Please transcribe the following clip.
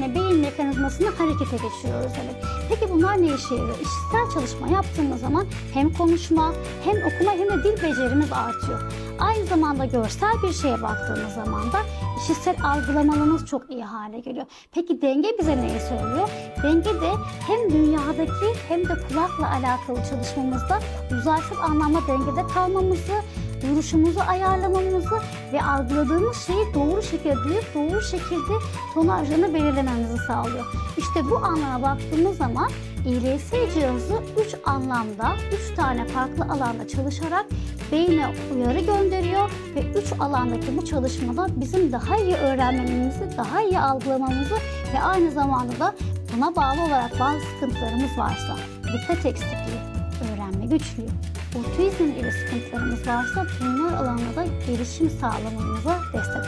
tane beyin mekanizmasını harekete geçiriyoruz demek. Peki bunlar ne işe yarıyor? İşitsel çalışma yaptığımız zaman hem konuşma hem okuma hem de dil becerimiz artıyor. Aynı zamanda görsel bir şeye baktığımız zaman da işitsel algılamalımız çok iyi hale geliyor. Peki denge bize neyi söylüyor? Denge de hem dünyadaki hem de kulakla alakalı çalışmamızda uzaysal anlamda dengede kalmamızı, duruşumuzu ayarlamamızı ve algıladığımız şeyi doğru şekilde doğru şekilde tonajlarını belirlememizi sağlıyor. İşte bu anlama baktığımız zaman ILS cihazı 3 anlamda, 3 tane farklı alanda çalışarak beyne uyarı gönderiyor ve 3 alandaki bu çalışmada bizim daha iyi öğrenmemizi, daha iyi algılamamızı ve aynı zamanda da buna bağlı olarak bazı sıkıntılarımız varsa, dikkat eksikliği, öğrenme güçlüğü, otizm gibi sıkıntılarımız varsa bunlar alanında gelişim sağlamamıza destek.